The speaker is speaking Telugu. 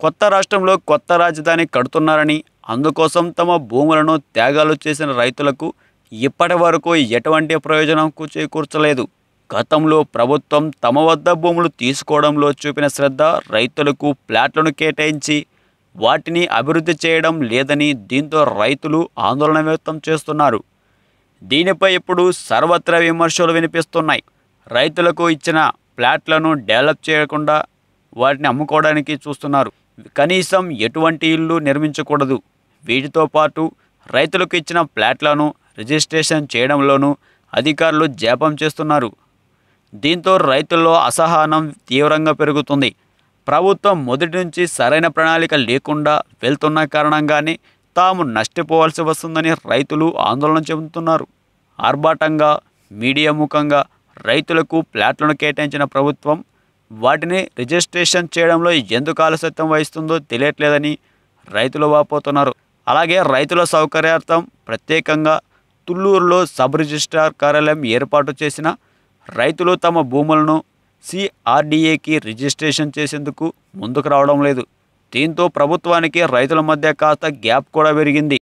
కొత్త రాష్ట్రంలో కొత్త రాజధాని కడుతున్నారని అందుకోసం తమ భూములను త్యాగాలు చేసిన రైతులకు ఇప్పటి వరకు ఎటువంటి ప్రయోజనం చేకూర్చలేదు. గతంలో ప్రభుత్వం తమ వద్ద భూములు తీసుకోవడంలో చూపిన శ్రద్ధ రైతులకు ప్లాట్లను కేటాయించి వాటిని అభివృద్ధి చేయడం లేదని దీంతో రైతులు ఆందోళన వ్యక్తం చేస్తున్నారు. దీనిపై ఇప్పుడు సర్వత్రా విమర్శలు వినిపిస్తున్నాయి. రైతులకు ఇచ్చిన ప్లాట్లను డెవలప్ చేయకుండా వాటిని అమ్ముకోవడానికి చూస్తున్నారు. కనీసం ఎటువంటి ఇల్లు నిర్మించకూడదు. వీటితో పాటు రైతులకు ఇచ్చిన ప్లాట్లను రిజిస్ట్రేషన్ చేయడంలోనూ అధికారులు జాపం చేస్తున్నారు. దీంతో రైతుల్లో అసహనం తీవ్రంగా పెరుగుతుంది. ప్రభుత్వం మొదటి నుంచి సరైన ప్రణాళిక లేకుండా వెళ్తున్న కారణంగానే తాము నష్టపోవాల్సి వస్తుందని రైతులు ఆందోళన చెందుతున్నారు. ఆర్భాటంగా మీడియా ముఖంగా రైతులకు ప్లాట్లను కేటాయించిన ప్రభుత్వం వాటిని రిజిస్ట్రేషన్ చేయడంలో ఎందుకు ఆలస్యత్వం వహిస్తుందో తెలియట్లేదని రైతులు వాపోతున్నారు. అలాగే రైతుల సౌకర్యార్థం ప్రత్యేకంగా తుళ్ళూరులో సబ్ రిజిస్ట్రార్ కార్యాలయం ఏర్పాటు చేసిన రైతులు తమ భూములను సిఆర్డీఏకి రిజిస్ట్రేషన్ చేసేందుకు ముందుకు రావడం లేదు. దీంతో ప్రభుత్వానికి రైతుల మధ్య కాస్త గ్యాప్ కూడా పెరిగింది.